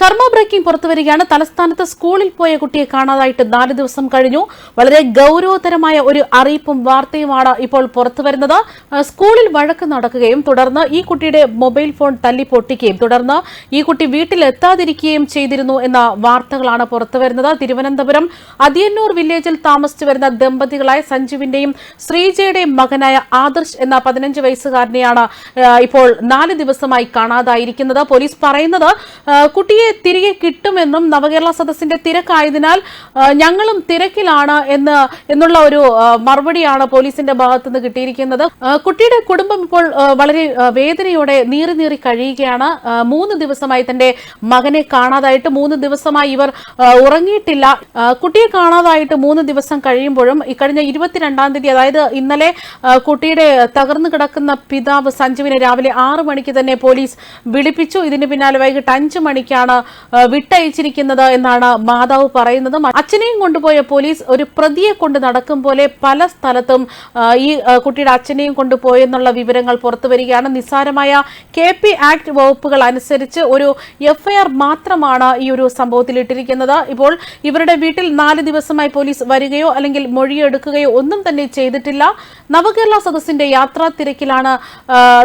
കർമ്മ ബ്രേക്കിംഗ് പുറത്തുവരികയാണ്. തലസ്ഥാനത്ത് സ്കൂളിൽ പോയ കുട്ടിയെ കാണാതായിട്ട് നാല് ദിവസം കഴിഞ്ഞു. വളരെ ഗൗരവതരമായ ഒരു അറിയിപ്പും വാർത്തയുമാണ് ഇപ്പോൾ പുറത്തുവരുന്നത്. സ്കൂളിൽ വഴക്ക് നടക്കുകയും തുടർന്ന് ഈ കുട്ടിയുടെ മൊബൈൽ ഫോൺ തല്ലി പൊട്ടിക്കുകയും തുടർന്ന് ഈ കുട്ടി വീട്ടിലെത്താതിരിക്കുകയും ചെയ്തിരുന്നു എന്ന വാർത്തകളാണ് പുറത്തുവരുന്നത്. തിരുവനന്തപുരം അതിയന്നൂർ വില്ലേജിൽ താമസിച്ചു വരുന്ന ദമ്പതികളായ സഞ്ജുവിന്റെയും ശ്രീജയുടെയും മകനായ ആദർശ് എന്ന പതിനഞ്ച് വയസ്സുകാരനെയാണ് ഇപ്പോൾ നാല് ദിവസമായി കാണാതായിരിക്കുന്നത്. പോലീസ് പറയുന്നത് ആ, കുട്ടിയെ തിരികെ കിട്ടുമെന്നും നവകേരള സദസ്സിന്റെ തിരക്കായതിനാൽ ഞങ്ങളും തിരക്കിലാണ് എന്ന് എന്നുള്ള ഒരു മറുപടിയാണ് പോലീസിന്റെ ഭാഗത്തുനിന്ന് കിട്ടിയിരിക്കുന്നത്. കുട്ടിയുടെ കുടുംബം ഇപ്പോൾ വളരെ വേദനയോടെ നീറി നീറി കഴിയുകയാണ്. മൂന്ന് ദിവസമായി തന്റെ മകനെ കാണാതായിട്ട് മൂന്ന് ദിവസമായി ഇവർ ഉറങ്ങിയിട്ടില്ല. കുട്ടിയെ കാണാതായിട്ട് മൂന്ന് ദിവസം കഴിയുമ്പോഴും ഇക്കഴിഞ്ഞ ഇരുപത്തിരണ്ടാം തീയതി അതായത് ഇന്നലെ കുട്ടിയുടെ തകർന്നു കിടക്കുന്ന പിതാവ് സഞ്ജുവിനെ രാവിലെ ആറ് മണിക്ക് തന്നെ പോലീസ് വിളിപ്പിച്ചു. ഇതിന് പിന്നാലെ വൈകിട്ട് അഞ്ചു മണിക്കാണ് വിട്ടയച്ചിരിക്കുന്നത് എന്നാണ് മാതാവ് പറയുന്നത്. അച്ഛനെയും കൊണ്ടുപോയ പോലീസ് ഒരു പ്രതിയെ കൊണ്ട് നടക്കും പോലെ പല സ്ഥലത്തും ഈ കുട്ടിയുടെ അച്ഛനെയും കൊണ്ടുപോയെന്നുള്ള വിവരങ്ങൾ പുറത്തു വരികയാണ്. നിസ്സാരമായ കെ പി ആക്ട് വകുപ്പുകൾ അനുസരിച്ച് ഒരു എഫ്ഐആർ മാത്രമാണ് ഈ ഒരു സംഭവത്തിൽ ഇട്ടിരിക്കുന്നത്. ഇപ്പോൾ ഇവരുടെ വീട്ടിൽ നാല് ദിവസമായി പോലീസ് വരികയോ അല്ലെങ്കിൽ മൊഴിയെടുക്കുകയോ ഒന്നും തന്നെ ചെയ്തിട്ടില്ല. നവകേരള സദസ്സിന്റെ യാത്രാ തിരക്കിലാണ്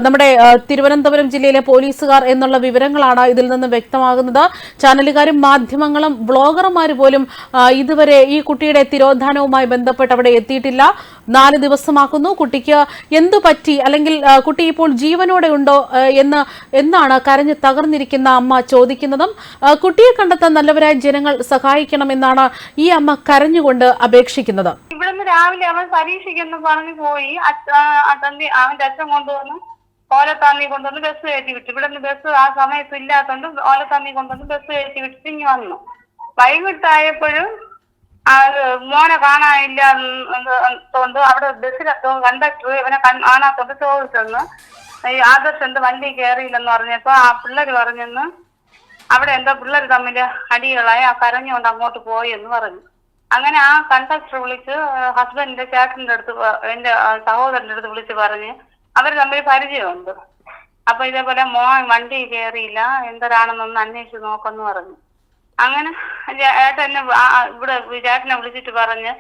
നമ്മുടെ തിരുവനന്തപുരം ജില്ലയിലെ പോലീസുകാർ എന്നുള്ള വിവരങ്ങളാണ് ഇതിൽ നിന്ന് വ്യക്തമാകുന്നത്. ചാനലുകാരും മാധ്യമങ്ങളും ബ്ലോഗർമാർ പോലും ഇതുവരെ ഈ കുട്ടിയുടെ തിരോധാനവുമായി ബന്ധപ്പെട്ട് അവിടെ എത്തിയിട്ടില്ല. നാല് ദിവസമാക്കുന്നു. കുട്ടിക്ക് എന്തു പറ്റി? അല്ലെങ്കിൽ കുട്ടി ഇപ്പോൾ ജീവനോടെ ഉണ്ടോ എന്ന് എന്നാണ് കരഞ്ഞ് തകർന്നിരിക്കുന്ന അമ്മ ചോദിക്കുന്നതും കുട്ടിയെ കണ്ടെത്താൻ നല്ലവരായ ജനങ്ങൾ സഹായിക്കണമെന്നാണ് ഈ അമ്മ കരഞ്ഞുകൊണ്ട് അപേക്ഷിക്കുന്നത്. ഇവിടുന്ന് രാവിലെ അവൻ പരീക്ഷയ്ക്കെന്ന് പറഞ്ഞു പോയി. അവന്റെ അച്ഛൻ കൊണ്ടുവന്ന്. ഓലത്താന്നി കൊണ്ടുവന്ന് ബസ് കയറ്റി വിട്ടു. ഇവിടുന്ന് ബസ് ആ സമയത്ത് ഇല്ലാത്തോണ്ട് ഓലത്താന്നി കൊണ്ടുവന്ന് ബസ് കയറ്റി വിട്ടിട്ട് ഇങ്ങ് വന്നു. വൈകിട്ടായപ്പോഴും മോനെ കാണാനില്ല കൊണ്ട് അവിടെ ബസ്സിലൊക്കെ കണ്ടക്ടർ ഇവനെ കാണാത്തോണ്ട് ചോദിച്ചെന്ന് ഈ ആദർശ് എന്ത് വണ്ടി കയറിയില്ലെന്ന് പറഞ്ഞപ്പോ ആ പിള്ളേര് പറഞ്ഞെന്ന് അവിടെ എന്തോ പിള്ളേർ തമ്മിൽ അടികളായി ആ കരഞ്ഞുകൊണ്ട് അങ്ങോട്ട് പോയി എന്ന് പറഞ്ഞു. അങ്ങനെ ആ കണ്ടക്ടർ വിളിച്ച് ഹസ്ബൻഡിന്റെ ചേട്ടന്റെ അടുത്ത് എന്റെ സഹോദരന്റെ അടുത്ത് വിളിച്ച് പറഞ്ഞ് അവർ തമ്മിൽ പരിചയമുണ്ട്. അപ്പൊ ഇതേപോലെ മോൻ വണ്ടി കയറിയില്ല എന്തരാണെന്നൊന്ന് അന്വേഷിച്ച് നോക്കെന്ന് പറഞ്ഞു. അങ്ങനെ ഏട്ടൻ എന്നെ ഇവിടെ ചേട്ടനെ വിളിച്ചിട്ട് പറഞ്ഞ്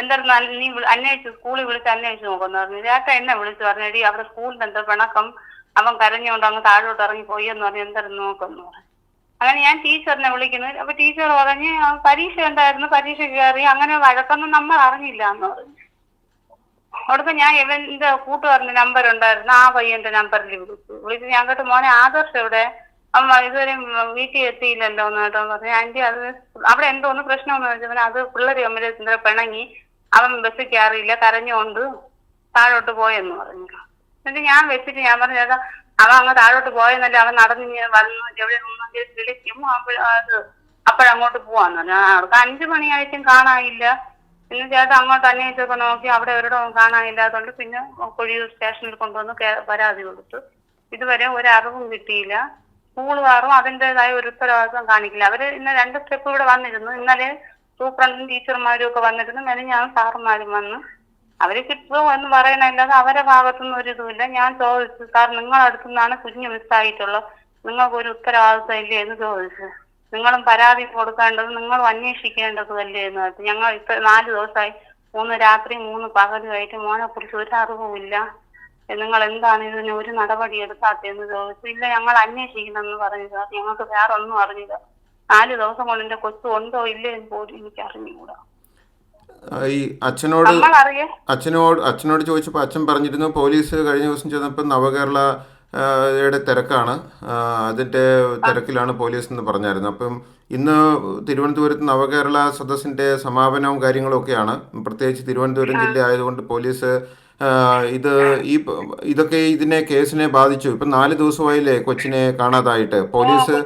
എന്തായിരുന്നു നീ അന്വേഷിച്ച് സ്കൂളിൽ വിളിച്ച് അന്വേഷിച്ച് നോക്കുന്നു പറഞ്ഞു. ചേട്ടൻ എന്നെ വിളിച്ച് പറഞ്ഞു അവിടെ സ്കൂളിൽ എന്തോ പിണക്കം അവൻ കരഞ്ഞുകൊണ്ട് അങ്ങ് താഴോട്ട് ഇറങ്ങി പോയി എന്ന് പറഞ്ഞു എന്തായിരുന്നു നോക്കുന്നു പറഞ്ഞു. അങ്ങനെ ഞാൻ ടീച്ചറിനെ വിളിക്കുന്നു. അപ്പൊ ടീച്ചർ പറഞ്ഞ് പരീക്ഷ ഉണ്ടായിരുന്നു പരീക്ഷ കയറി അങ്ങനെ വഴക്കൊന്നും നമ്മൾ അറിഞ്ഞില്ല എന്ന് പറഞ്ഞു. അവിടുത്തെ ഞാൻ ഇവന്റെ കൂട്ടുകാരന്റെ നമ്പർ ഉണ്ടായിരുന്നു. ആ പയ്യന്റെ നമ്പറിൽ വിളിച്ചു. ഞാൻ കേട്ട് മോനെ ആദർശ് എവിടെ? അമ്മ ഇതുവരെ വീട്ടിൽ എത്തിയില്ലല്ലോ എന്ന് കേട്ടോ പറഞ്ഞു ആന്റി അത് അവിടെ എന്തോന്ന് പ്രശ്നമെന്ന് വെച്ചാൽ അത് പിള്ളേര് തമ്മിൽ എന്താ പിണങ്ങി. അവൻ ബസ്സിൽ കയറിയില്ല കരഞ്ഞുകൊണ്ട് താഴോട്ട് പോയെന്ന് പറഞ്ഞു. എന്നിട്ട് ഞാൻ വെച്ചിട്ട് ഞാൻ പറഞ്ഞു ചേട്ടാ അവൻ അങ്ങ് താഴോട്ട് പോയെന്നല്ല അവൻ നടന്ന് വന്നു എവിടെ നിന്ന് വിളിക്കും. അത് അപ്പോഴങ്ങോട്ട് പോവാന്ന് പറഞ്ഞു. അവർക്ക് അഞ്ചു മണിയായിട്ടും കാണാനില്ല. പിന്നെ ചേട്ടൻ അങ്ങോട്ട് അന്വേഷിച്ചൊക്കെ നോക്കി അവിടെ ഒരിടവും കാണാനില്ലാത്തതുകൊണ്ട് പിന്നെ കൊഴിയൂർ സ്റ്റേഷനിൽ കൊണ്ടുവന്ന് പരാതി കൊടുത്തു. ഇതുവരെ ഒരു അറിവും കിട്ടിയില്ല. സ്കൂളുകാരും അതിന്റെതായ ഒരു ഉത്തരവാദിത്വം കാണിക്കില്ല. അവർ ഇന്ന് രണ്ട് സ്റ്റെപ്പ് ഇവിടെ വന്നിരുന്നു. ഇന്നലെ സൂപ്രണ്ടും ടീച്ചർമാരും ഒക്കെ വന്നിരുന്നു. ഞാൻ സാറുമാരും വന്ന്. അവർ കിട്ടുമോ എന്ന് പറയണല്ലാതെ അവരെ ഭാഗത്തുനിന്ന് ഒരു ഇതുമില്ല. ഞാൻ ചോദിച്ചു സാർ നിങ്ങളടുത്തുനിന്നാണ് കുഞ്ഞ് മിസ്സായിട്ടുള്ളത് നിങ്ങൾക്ക് ഒരു ഉത്തരവാദിത്വം ഇല്ലേ? എന്ന് ചോദിച്ചു. നിങ്ങളും പരാതി കൊടുക്കേണ്ടത് നിങ്ങളും അന്വേഷിക്കേണ്ടതല്ലേ എന്ന് പറഞ്ഞു ഞങ്ങൾ ഇപ്പൊ നാല് ദിവസമായി. മൂന്ന് രാത്രി മൂന്ന് പകലുമായിട്ട് മോനെ കുറിച്ച് ഒരു അറിവുമില്ല നിങ്ങൾ എന്താണ് ഇതിന് ഒരു നടപടി എടുക്കാത്തതെന്ന് ചോദിച്ചു. ഇല്ല ഞങ്ങൾ അന്വേഷിക്കണമെന്ന് പറഞ്ഞു സാർ ഞങ്ങൾക്ക് വേറെ ഒന്നും അറിഞ്ഞില്ല നാല് ദിവസം കൊണ്ട് എന്റെ കൊച്ചു ഉണ്ടോ ഇല്ലേ എന്ന് പോലും എനിക്ക് അറിഞ്ഞുകൂടാ. ഈ അച്ഛനോട് അച്ഛനോട് അച്ഛനോട് ചോദിച്ചപ്പോൾ അച്ഛൻ പറഞ്ഞിരുന്നു പോലീസ് കഴിഞ്ഞ ദിവസം ചെന്നപ്പോൾ നവകേരള യുടെ തിരക്കാണ്. അതിന്റെ തിരക്കിലാണ് പോലീസ് എന്ന് പറഞ്ഞായിരുന്നു അപ്പം ഇന്ന് തിരുവനന്തപുരത്ത് നവകേരള സദസ്സിന്റെ സമാപനവും കാര്യങ്ങളൊക്കെയാണ് പ്രത്യേകിച്ച് തിരുവനന്തപുരം ജില്ല ആയതുകൊണ്ട് പോലീസ് ഇത് ഈ ഇതൊക്കെ ഇതിനെ കേസിനെ ബാധിച്ചു. ഇപ്പൊ നാല് ദിവസമായില്ലേ കൊച്ചിനെ കാണാതായിട്ട്. പോലീസ്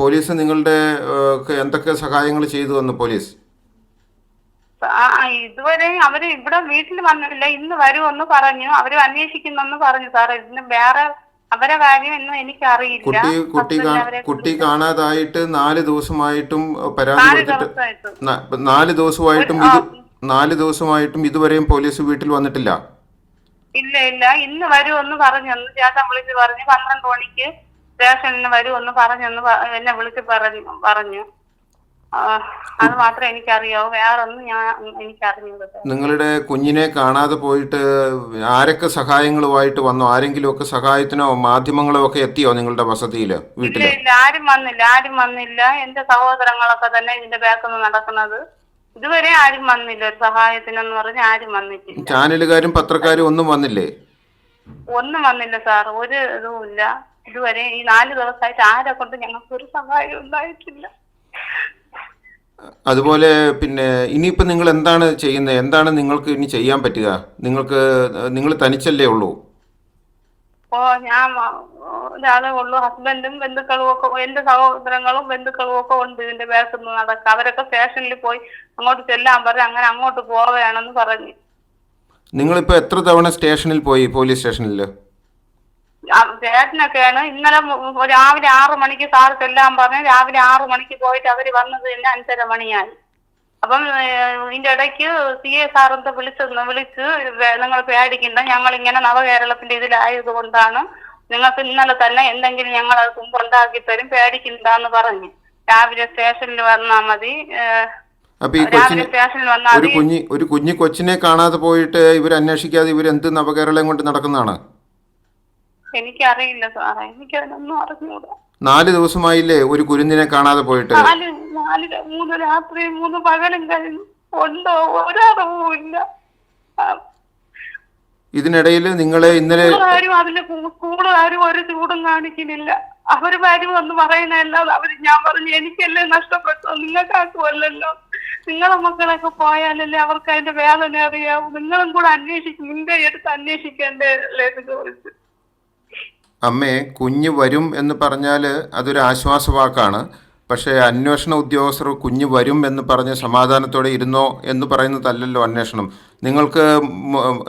പോലീസ് നിങ്ങളുടെ എന്തൊക്കെ സഹായങ്ങൾ ചെയ്തു വന്നു പോലീസ്? ഇതുവരെ അവർ ഇവിടെ വീട്ടിൽ വന്നിട്ടില്ല. ഇന്ന് വരുമെന്ന് പറഞ്ഞു. അവർ അന്വേഷിക്കുന്നെന്ന് പറഞ്ഞു സാറേ. ഇതിന് വേറെ അവരെ കാര്യം എന്നും എനിക്കറിയില്ല. കുട്ടി കുട്ടി കുട്ടി കാണാതായിട്ട് നാല് ദിവസമായിട്ടും പരാതി നാല് കൊടുത്തിട്ട് നാല് ദിവസമായിട്ടും ഇത് നാല് ദിവസമായിട്ടും ഇതുവരെയും പോലീസ് വീട്ടിൽ വന്നിട്ടില്ല. ഇല്ല ഇല്ല. ഇന്ന് വരുമെന്ന് പറഞ്ഞു. അന്ന് ചേട്ടൻ വിളിച്ച് പറഞ്ഞു. പന്ത്രണ്ട് മണിക്ക് സ്റ്റേഷനിൽ വരുമെന്ന് പറഞ്ഞെന്ന് പ- എന്നെ വിളിച്ച് പറഞ്ഞു പറഞ്ഞു. അത് മാത്രമേ എനിക്കറിയാവൂ. വേറൊന്നും ഞാൻ എനിക്കറിഞ്ഞത്. നിങ്ങളുടെ കുഞ്ഞിനെ കാണാതെ പോയിട്ട് ആരൊക്കെ സഹായങ്ങളുമായിട്ട് വന്നോ? ആരെങ്കിലും ഒക്കെ സഹായത്തിനോ മാധ്യമങ്ങളോ ഒക്കെ എത്തിയോ നിങ്ങളുടെ വസതിയിൽ വീട്ടിൽ? വീട്ടിൽ ഇല്ല ആരും വന്നില്ല ആരും വന്നില്ല. എന്റെ സഹോദരങ്ങളൊക്കെ തന്നെ ഇതിന്റെ ബാക്കിൽ നടക്കുന്നത്. ഇതുവരെ ആരും വന്നില്ല. ഒരു സഹായത്തിനെന്ന് പറഞ്ഞ് ആരും വന്നിട്ടില്ല. ചാനലുകാരും പത്രക്കാരും ഒന്നും വന്നില്ലേ? ഒന്നും വന്നില്ല സാർ. ഒരു ഇതും ഇല്ല. ഇതുവരെ ഈ നാല് ദിവസമായിട്ട് ആരെ കൊണ്ട് ഞങ്ങൾക്ക് ഒരു സഹായം ഉണ്ടായിട്ടില്ല. അതുപോലെ പിന്നെ ഇനിയിപ്പോൾ നിങ്ങൾ എന്താണ് ചെയ്യുന്നത്? എന്താണ് നിങ്ങൾക്ക് ഇനി ചെയ്യാൻ പറ്റുക? നിങ്ങൾക്ക് നിങ്ങൾ തനിച്ചല്ലേ ഉള്ളൂ? ഓ ഞാൻ ഒരാളെ ഉള്ളൂ. ഹസ്ബൻഡും ബന്ധുക്കളും ഒക്കെ എന്റെ സഹോദരങ്ങളും ബന്ധുക്കളും ഒക്കെ ഉണ്ട് ഇതിന്റെ ബാക്കിൽ നടക്കുക അവരൊക്കെ സ്റ്റേഷനിൽ പോയി അങ്ങോട്ട് ചെല്ലാൻ പറഞ്ഞു അങ്ങനെ അങ്ങോട്ട് പോവുകയാണെന്ന് പറഞ്ഞു. നിങ്ങളിപ്പോൾ എത്ര തവണ സ്റ്റേഷനിൽ പോയി? പോലീസ് സ്റ്റേഷനിൽ ചേട്ടനൊക്കെയാണ്. ഇന്നലെ രാവിലെ ആറു മണിക്ക് സാർ ചെല്ലാൻ പറഞ്ഞു. രാവിലെ ആറു മണിക്ക് പോയിട്ട് അവർ വന്നത് തന്നെ അഞ്ചര മണിയായി. അപ്പം ഇതിന്റെ ഇടയ്ക്ക് സി എ സാർ എന്താ വിളിച്ചെന്ന് വിളിച്ച് നിങ്ങൾ പേടിക്കണ്ട. ഞങ്ങൾ ഇങ്ങനെ നവകേരളത്തിന്റെ ഇതിലായത് കൊണ്ടാണ് നിങ്ങൾക്ക് ഇന്നലെ തന്നെ എന്തെങ്കിലും ഞങ്ങൾ അത് മുമ്പ് ഉണ്ടാക്കി തരും പേടിക്കണ്ടെന്ന് പറഞ്ഞു. രാവിലെ സ്റ്റേഷനിൽ വന്നാൽ മതി. ഈ ഒരു കുഞ്ഞി ഒരു കുഞ്ഞി കൊച്ചിനെ കാണാതെ പോയിട്ട് ഇവർ അന്വേഷിക്കാതെ ഇവരെന്ത് നവകേരളം കൊണ്ട് നടക്കുന്നതാണ്? എനിക്കറിയില്ല സാറേ. എനിക്കതിനൊന്നും അറിഞ്ഞൂടാ. നാല് ദിവസമായില്ലേ ഒരു കുരുന്നിനെ കാണാതെ പോയിട്ട്? നാല് നാല് മൂന്ന് രാത്രി മൂന്ന് പകലും കഴിഞ്ഞു ഉണ്ടോ ഒരറിവുമില്ല ഇതിനിടയിൽ നിങ്ങളെ ഇന്നലെ ആരും അതിന്റെ സ്കൂളുകാരും ഒരു ചൂടും കാണിക്കുന്നില്ല. അവർ വരും എന്ന് പറയുന്നതല്ലാതെ അവർ ഞാൻ പറഞ്ഞു എനിക്കല്ലേ നഷ്ടപ്പെട്ടു നിങ്ങൾക്കാക്കുമല്ലോ നിങ്ങളെ മക്കളൊക്കെ പോയാലല്ലേ അവർക്ക് അതിന്റെ വേദന അറിയാവൂ. നിങ്ങളും കൂടെ അന്വേഷിക്കും നിന്റെ എടുത്ത് അന്വേഷിക്കേണ്ടല്ലേ എന്ന് ചോദിച്ചു അമ്മേ കുഞ്ഞ് വരും എന്ന് പറഞ്ഞാൽ അതൊരു ആശ്വാസവാക്കാണ്. പക്ഷേ അന്വേഷണ ഉദ്യോഗസ്ഥർ കുഞ്ഞ് വരും എന്ന് പറഞ്ഞ് സമാധാനത്തോടെ ഇരുന്നോ എന്ന് പറയുന്നതല്ലല്ലോ അന്വേഷണം. നിങ്ങൾക്ക്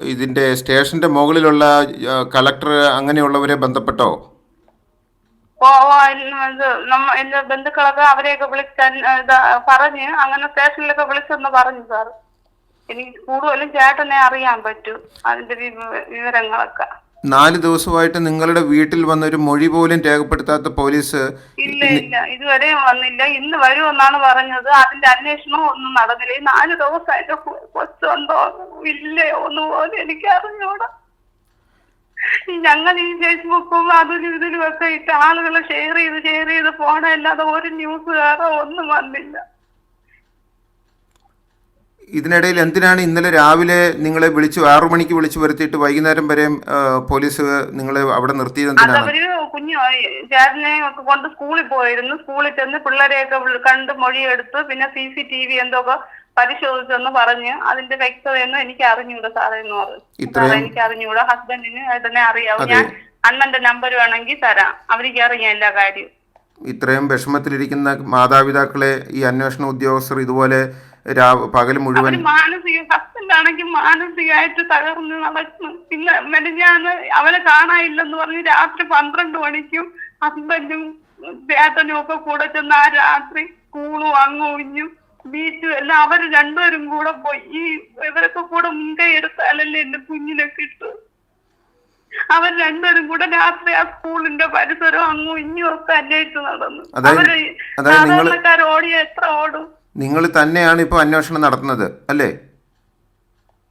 ഇതിന്റെ സ്റ്റേഷന്റെ മുകളിലുള്ള കളക്ടർ അങ്ങനെയുള്ളവരെ ബന്ധപ്പെട്ടോ? എന്റെ ബന്ധുക്കളൊക്കെ അവരെയൊക്കെ വിളിക്കാൻ പറഞ്ഞ് അങ്ങനെ സ്റ്റേഷനിലൊക്കെ വിളിച്ചെന്ന് പറഞ്ഞു സാർ. എനിക്ക് കൂടുതലും ചേട്ടനെ അറിയാൻ പറ്റൂ അതിന്റെ വിവ- വിവരങ്ങളൊക്കെ. നാല് ദിവസമായിട്ട് നിങ്ങളുടെ വീട്ടിൽ വന്ന ഒരു മൊഴി പോലും രേഖപ്പെടുത്താത്ത പോലീസ് ഇല്ല ഇല്ല. ഇതുവരെ വന്നില്ല. ഇന്ന് വരുമെന്നാണ് പറഞ്ഞത്. അതിന്റെ അന്വേഷണം ഒന്നും നടന്നില്ല. ഈ നാല് ദിവസമായിട്ട് കൊച്ചുണ്ടോ ഇല്ലയോ ഒന്നും പോലും എനിക്ക് അറിഞ്ഞൂടാ ഞങ്ങൾ ഈ ഫേസ്ബുക്കും അതിലും ഇതിലും ഒക്കെ ഇട്ട് ആളുകൾ ഷെയർ ചെയ്ത് ഷെയർ ചെയ്ത് പോണല്ലാതെ ഒരു ന്യൂസുകാരോ ഒന്നും വന്നില്ല. ഇതിനിടയിൽ എന്തിനാണ് ഇന്നലെ രാവിലെ നിങ്ങളെ വിളിച്ചു ആറു മണിക്ക് വിളിച്ചു വരുത്തിയിട്ട് വൈകുന്നേരം വരെ പോലീസ് നിങ്ങളെ അവിടെ നിർത്തിയത് എന്തിനാണ്? കുഞ്ഞു ചേട്ടനെ ഒക്കെ കൊണ്ട് സ്കൂളിൽ പോയിരുന്നു. സ്കൂളിൽ ചെന്ന് പിള്ളേരെയൊക്കെ കണ്ട് മൊഴിയെടുത്ത് പിന്നെ സി സി ടി വി എന്തൊക്കെ പരിശോധിച്ചെന്ന് പറഞ്ഞ് അതിന്റെ വ്യക്തതയൊന്നും എനിക്ക് അറിഞ്ഞൂടാ സാറേ എന്ന് പറഞ്ഞു. എനിക്ക് അറിഞ്ഞൂടാ. ഹസ്ബൻഡിന് ഏട്ടനെ അറിയാവും. ഞാൻ അണ്ണന്റെ നമ്പർ വേണമെങ്കിൽ തരാം. അവർക്ക് അറിയാം എല്ലാ കാര്യവും. ഇത്രയും വിഷമത്തിലിരിക്കുന്ന മാതാപിതാക്കളെ ഈ അന്വേഷണ ഉദ്യോഗസ്ഥർ ഇതുപോലെ പകൽ മുഴുവൻ മാനസിക ഹസ്ബൻഡ് ആണെങ്കിൽ മാനസികമായിട്ട് തകർന്ന് നടക്കുന്നു പിന്നെ മെനഞ്ഞാന്ന് അവനെ കാണാനില്ലെന്ന് പറഞ്ഞ് രാത്രി പന്ത്രണ്ട് മണിക്കും ഹസ്ബൻഡും ചേട്ടനും ഒക്കെ കൂടെ ചെന്ന് ആ രാത്രി സ്കൂളും അങ്ങുഞ്ഞും ബീച്ചും എല്ലാം അവർ രണ്ടുപേരും കൂടെ പോയി. ഈ ഇവരൊക്കെ കൂടെ മുൻകൈ എടുത്താലല്ലേ എന്റെ കുഞ്ഞിനെ കിട്ടൂ അവർ രണ്ടുപേരും കൂടെ രാത്രി ആ സ്കൂളിന്റെ പരിസരവും അങ്ങും ഇഞ്ഞും ഒക്കെ അന്വേഷിച്ച് നടന്നു. അവർ സാധാരണക്കാർ ഓടിയ എത്ര ഓടും? നിങ്ങൾ തന്നെയാണ് ഇപ്പൊ അന്വേഷണം നടത്തുന്നത് അല്ലേ?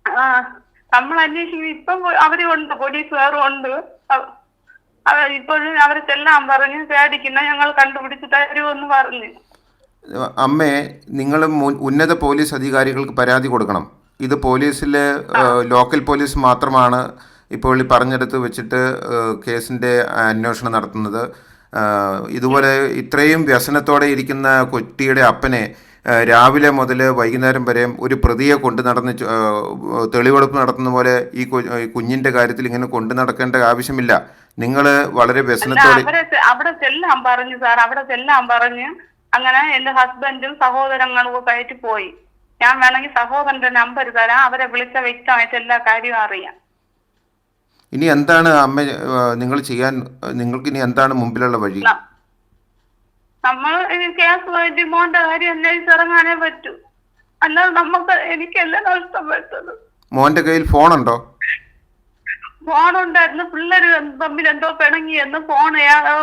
ആ നമ്മൾ അന്വേഷിക്കുന്നത് ഇപ്പം അവരുണ്ട് അവർ ഉണ്ട് പോലീസുകാരും ഉണ്ട്. ഇപ്പോഴും അവരെ ചെല്ലാൻ പറഞ്ഞു പേടിക്കുന്ന ഞങ്ങൾ കണ്ടുപിടിച്ച് തരുമെന്ന് പറഞ്ഞു. അമ്മേ നിങ്ങൾ ഉന്നത പോലീസ് അധികാരികൾക്ക് പരാതി കൊടുക്കണം. ഇത് പോലീസിലെ ലോക്കൽ പോലീസ് മാത്രമാണ് ഇപ്പോൾ ഈ പറഞ്ഞെടുത്ത് വെച്ചിട്ട് കേസിന്റെ കേസിന്റെ അന്വേഷണം നടത്തുന്നത്. ഇതുപോലെ ഇത്രയും വ്യസനത്തോടെ ഇരിക്കുന്ന കുട്ടിയുടെ അപ്പനെ രാവിലെ മുതൽ വൈകുന്നേരം വരെ ഒരു പ്രതിയെ കൊണ്ട് നടന്ന് തെളിവെടുപ്പ് നടത്തുന്ന പോലെ ഈ കുഞ്ഞിന്റെ കാര്യത്തിൽ ഇങ്ങനെ കൊണ്ടു നടക്കേണ്ട ആവശ്യമില്ല. നിങ്ങൾ വളരെ വ്യസനത്തോടെ അവിടെ ചെല്ലാൻ പറഞ്ഞു സാർ അവിടെ ചെല്ലാൻ പറഞ്ഞു അങ്ങനെ എന്റെ ഹസ്ബൻഡും സഹോദരങ്ങളും ഒക്കെ ആയിട്ട് പോയി. ഞാൻ വേണമെങ്കിൽ സഹോദരന്റെ നമ്പർ തരാം അവരെ വിളിച്ച വ്യക്തമായിട്ട് എല്ലാ കാര്യവും അറിയാം. ഇനി എന്താണ് അമ്മ നിങ്ങൾ ചെയ്യാൻ നിങ്ങൾക്ക് ഇനി എന്താണ് മുമ്പിലുള്ള വഴി? നമ്മൾ ക്യാഷ് കേസുമായിട്ട് മോന്റെ കാര്യം അന്വേഷിച്ച് ഇറങ്ങാനേ പറ്റൂ. അല്ലാതെ നമുക്ക് എനിക്കല്ല നഷ്ടം പറ്റുന്നത്? മോന്റെ കയ്യിൽ ഫോണുണ്ടോ? ഫോണുണ്ടായിരുന്നു. പിള്ളേര് തമ്മിൽ എന്തോ പിണങ്ങി എന്ന് ഫോൺ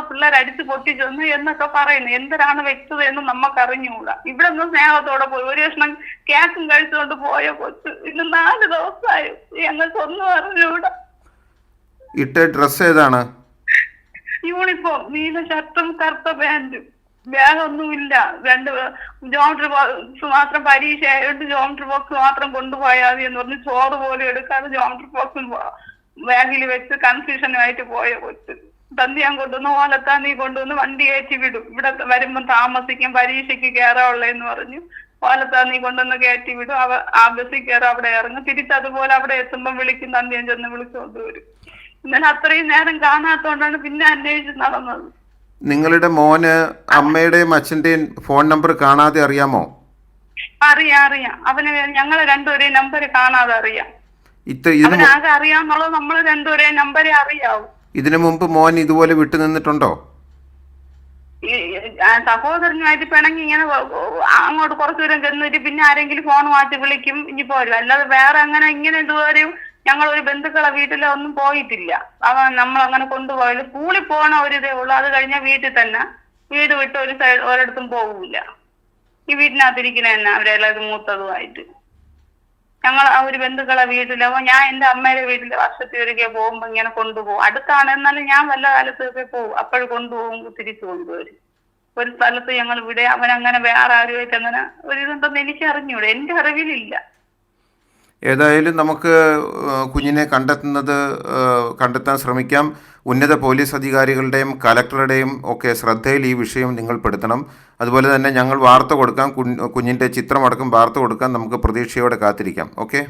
പിള്ളേർ അടിച്ചു പൊട്ടിച്ചെന്ന് എന്നൊക്കെ പറയുന്നു. എന്തിനാണ് വ്യക്തത എന്ന് നമുക്ക് അറിഞ്ഞുകൂടാ ഇവിടെ നിന്ന് സ്നേഹത്തോടെ പോയി. ഒരു കഷ്ണം കേക്കും കഴിച്ചുകൊണ്ട് പോയ കൊച്ച് ഇന്ന് നാല് ദിവസമായി. ഞങ്ങൾക്ക് ഒന്നും അറിഞ്ഞുകൂടാ. ഇട്ട ഡ്രസ് ഏതാണ്? യൂണിഫോം നീല ഷർട്ടും കറുത്ത പാന്റും. ബാഗൊന്നുമില്ല രണ്ട് ജോമെട്രി ബോക്സ് മാത്രം പരീക്ഷ ആയതുകൊണ്ട് ജോമെട്രി ബോക്സ് മാത്രം കൊണ്ടുപോയാൽ മതി എന്ന് പറഞ്ഞ് ചോറ് പോലും എടുക്കാതെ ജോമെട്രി ബോക്സ് ബാഗിൽ വെച്ച് കൺഫ്യൂഷനുമായിട്ട് പോയ കൊച്ച്. തന്തി ഞാൻ കൊണ്ടുവന്ന് നീ കൊണ്ടുവന്ന് വണ്ടി കയറ്റി വിടും. ഇവിടെ വരുമ്പം താമസിക്കും പരീക്ഷയ്ക്ക് കയറാവുള്ളെന്ന് പറഞ്ഞു ഓലത്താന്തി കൊണ്ടുവന്ന് കയറ്റി വിടും. അവ ആ ബസ്സിൽ കയറും അവിടെ ഇറങ്ങും. തിരിച്ച് അതുപോലെ അവിടെ എത്തുമ്പം വിളിക്കും. ഞാൻ ചെന്ന് വിളിച്ചുകൊണ്ട് വരും. ഇന്നലെ അത്രയും നേരം കാണാത്തോണ്ടാണ് പിന്നെ അന്വേഷിച്ച് നടന്നത്. നിങ്ങളുടെ മോന് അമ്മയുടെയും അച്ഛന്റെയും ഫോൺ നമ്പർ കാണാതെ അറിയാമോ? അറിയാം അറിയാം. അവന് ഞങ്ങളെ രണ്ടുപേരെയും നമ്പർ കാണാതെ അറിയാം. ഇത്ര ഇതിന് അറിയാന്നുള്ളത് നമ്മൾ രണ്ടുപേരെയും നമ്പരെ അറിയാവും. ഇതിനു മുമ്പ് മോൻ ഇതുപോലെ വിട്ടു നിന്നിട്ടുണ്ടോ? ഈ ആ സഹോദരനുമായിട്ട് പിണങ്ങി ഇങ്ങനെ വ- വ- അങ്ങോട്ട് കുറച്ചു ദൂരം ചെന്നിട്ട് പിന്നെ ആരെങ്കിലും ഫോൺ മാറ്റി വിളിക്കും ഇനി പോരും അല്ലാതെ വേറെ അങ്ങനെ ഇങ്ങനെ ഇതുവരെയും ഞങ്ങൾ ഒരു ബന്ധുക്കളെ വീട്ടിലോ ഒന്നും പോയിട്ടില്ല. അവ നമ്മൾ അങ്ങനെ കൊണ്ടുപോയത് സ്കൂളിൽ പോണ ഒരു ഇതേ ഉള്ളൂ. അത് കഴിഞ്ഞാൽ വീട്ടിൽ തന്നെ വീട് വിട്ട് ഒരു സൈഡ് ഒരിടത്തും പോകില്ല ഈ വീട്ടിനകത്തിരിക്കുന്ന തന്നെ അവരെല്ലാം മൂത്തതുമായിട്ട്. ഞങ്ങൾ ആ ഒരു ബന്ധുക്കളെ വീട്ടിലാവുമ്പോ ഞാൻ എന്റെ അമ്മയുടെ വീട്ടിൽ വർഷത്തിൽ ഒരിക്കൽ പോകുമ്പോ ഇങ്ങനെ കൊണ്ടുപോകും. അടുത്താണ്. എന്നാലും ഞാൻ വല്ല കാലത്തൊക്കെ പോകും അപ്പോഴും കൊണ്ടുപോകും തിരിച്ചു കൊണ്ടുവരും. ഒരു സ്ഥലത്ത് ഞങ്ങൾ ഇവിടെ അവൻ അങ്ങനെ വേറെ ആരുമായിട്ട് അങ്ങനെ ഒരു ഇതുണ്ടെന്ന് എനിക്ക് അറിഞ്ഞൂടെ എന്റെ അറിവിലില്ല. ഏതായാലും നമുക്ക് കുഞ്ഞിനെ കണ്ടെത്തുന്നത് കണ്ടെത്താൻ ശ്രമിക്കാം. ഉന്നത പോലീസ് അധികാരികളുടെയും കലക്ടറുടെയും ഒക്കെ ശ്രദ്ധയിൽ ഈ വിഷയം നിങ്ങൾ പെടുത്തണം. അതുപോലെ തന്നെ ഞങ്ങൾ വാർത്ത കൊടുക്കാം. കുഞ്ഞ് കുഞ്ഞിന്റെ ചിത്രമടക്കം വാർത്ത കൊടുക്കാൻ നമുക്ക് പ്രതീക്ഷയോടെ കാത്തിരിക്കാം. ഓക്കെ?